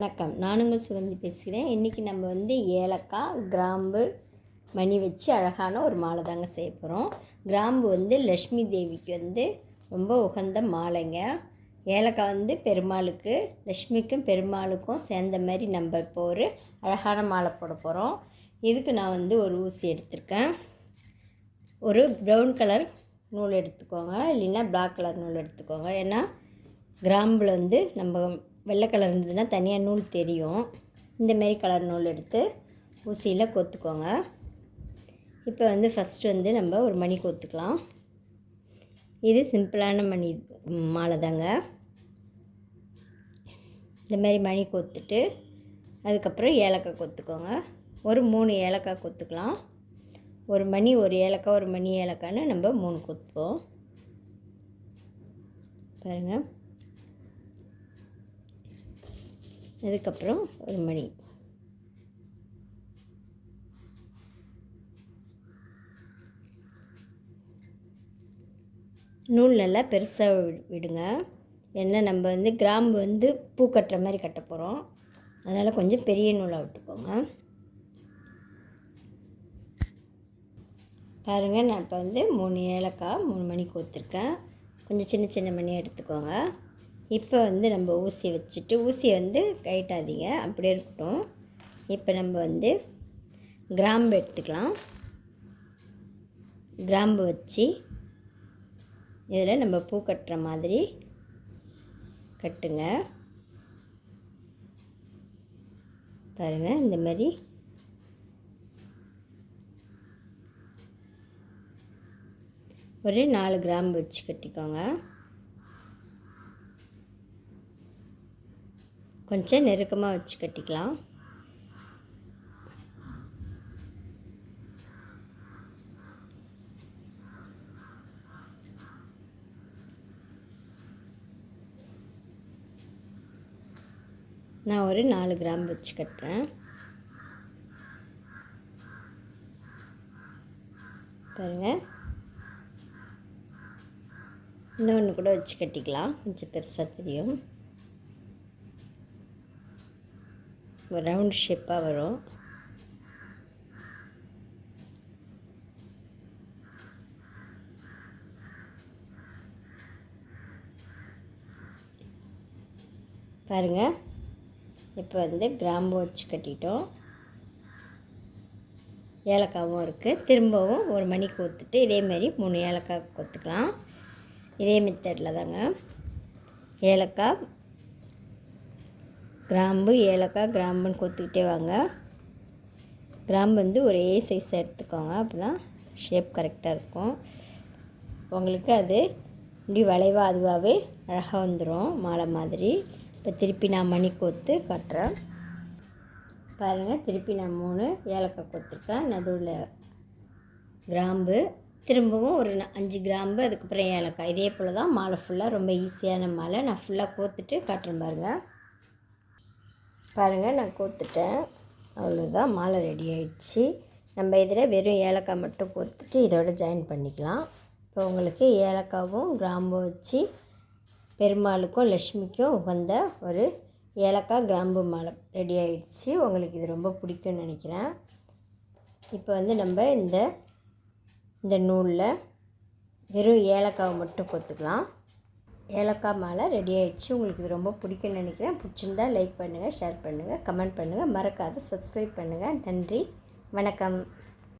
வணக்கம். நான் உங்கள் சுகந்தி பேசுகிறேன். இன்றைக்கி நம்ம வந்து ஏலக்காய் கிராம்பு மணி வச்சு அழகான ஒரு மாலை தாங்க செய்ய போகிறோம் கிராம்பு வந்து லக்ஷ்மி தேவிக்கு வந்து ரொம்ப உகந்த மாலைங்க. ஏலக்காய் வந்து பெருமாளுக்கு லக்ஷ்மிக்கும் பெருமாளுக்கும் சேர்ந்த மாதிரி நம்ம இப்போ ஒரு அழகான மாலை போட போகிறோம் இதுக்கு நான் வந்து ஒரு ஊசி எடுத்திருக்கேன். ஒரு ப்ரௌன் கலர் நூல் எடுத்துக்கோங்க. இல்லைன்னா பிளாக் கலர் நூல் எடுத்துக்கோங்க. ஏன்னா கிராம்பில் வந்து நம்ம வெள்ளை கலர் இருந்ததுன்னா தனியாக நூல் தெரியும். இந்தமாரி கலர் நூல் எடுத்து ஊசியில் கொத்துக்கோங்க. இப்போ வந்து ஃபஸ்ட்டு வந்து நம்ம ஒரு மணி கொத்துக்கலாம். இது சிம்பிளான மணி மாலை தாங்க இந்தமாரி மணி கொத்துட்டு அதுக்கப்புறம் ஏலக்காய் கொத்துக்கோங்க. ஒரு மூணு ஏலக்காய் கொத்துக்கலாம். ஒரு மணி ஒரு ஏலக்காய் ஒரு மணி ஏலக்காய்னு நம்ம மூணு கொத்துப்போம். பாருங்கள் அதுக்கப்புறம் ஒரு மணி. நூல் நல்லா பெருசாக விடுங்க. ஏன்னா நம்ம வந்து கிராம்பு வந்து பூ கட்டுற மாதிரி கட்ட போகிறோம் அதனால் கொஞ்சம் பெரிய நூலாக விட்டுக்கோங்க. பாருங்கள் நான் இப்போ வந்து மூணு ஏலக்காய் மூணு மணி கோத்துருக்கேன். கொஞ்சம் சின்ன சின்ன மணியாக எடுத்துக்கோங்க. இப்போ வந்து நம்ம ஊசியை வச்சுட்டு ஊசியை வந்து கைட்டாதீங்க அப்படியே இருக்கட்டும். இப்போ நம்ம வந்து கிராம்பு எடுத்துக்கலாம். கிராம்பு வச்சு இதில் நம்ம பூ கட்டுற மாதிரி கட்டுங்க. பாருங்கள் இந்த மாதிரி. ஒரு நாலு கிராம்பு வச்சு கட்டிக்கோங்க. கொஞ்சம் நெருக்கமாக வச்சு கட்டிக்கலாம். நான் ஒரு நாலு கிராம் வச்சு கட்டுறேன். பாருங்கள் இன்னொன்று கூட வச்சு கட்டிக்கலாம். கொஞ்சம் பெருசாக தெரியும் ஒரு ரவுண்ட் ஷேப்பாக வரும். பாருங்கள் இப்போ வந்து கிராம்பு வச்சு கட்டிட்டோம். ஏலக்காவும் இருக்குது திரும்பவும் ஒரு மணி கொத்துட்டு இதேமாரி மூணு ஏலக்காய் கொத்துக்கலாம். இதே மெத்தடில் தாங்க. ஏலக்காய் கிராம்பு ஏலக்காய் கிராம்புன்னு கொத்துக்கிட்டே வாங்க. கிராம்பு வந்து ஒரே சைஸ் எடுத்துக்கோங்க. அப்போ தான் ஷேப் கரெக்டாக இருக்கும். உங்களுக்கு அது இப்படி வளைவாக அதுவாகவே அழகாக வந்துடும் மாலை மாதிரி. இப்போ திருப்பி நான் மணி கொத்து கட்டுறேன். பாருங்கள் திருப்பி நான் மூணு ஏலக்காய் கொத்துருக்கேன். நடுவில் கிராம்பு. திரும்பவும் ஒரு அஞ்சு கிராம்பு அதுக்கப்புறம் ஏலக்காய். இதே போல் தான் மாலை ஃபுல்லாக ரொம்ப ஈஸியான மாலை. நான் ஃபுல்லாக கோத்துட்டு காட்டுறேன் பாருங்கள் பாருங்கள் நான் கோத்துட்டேன். அவ்வளோதான் மாலை ரெடி ஆயிடுச்சு. நம்ம இதில் வெறும் ஏலக்காய் மட்டும் கோத்துட்டு இதோட ஜாயின் பண்ணிக்கலாம். இப்போ உங்களுக்கு ஏலக்காவும் கிராம்பும் வச்சு பெருமாளுக்கும் லக்ஷ்மிக்கும் உகந்த ஒரு ஏலக்காய் கிராம்பு மாலை ரெடி ஆகிடுச்சு உங்களுக்கு இது ரொம்ப பிடிக்கும்னு நினைக்கிறேன். இப்போ வந்து நம்ம இந்த இந்த நூலில் வெறும் ஏலக்காவை மட்டும் கொத்துக்கலாம். ஏலக்காய் மாலை ரெடி ஆகிடுச்சு உங்களுக்கு இது ரொம்ப பிடிக்கும்னு நினைக்கிறேன். பிடிச்சிருந்தா லைக் பண்ணுங்கள் ஷேர் பண்ணுங்கள் கமெண்ட் பண்ணுங்கள் மறக்காத சப்ஸ்கிரைப் பண்ணுங்கள் நன்றி. வணக்கம்.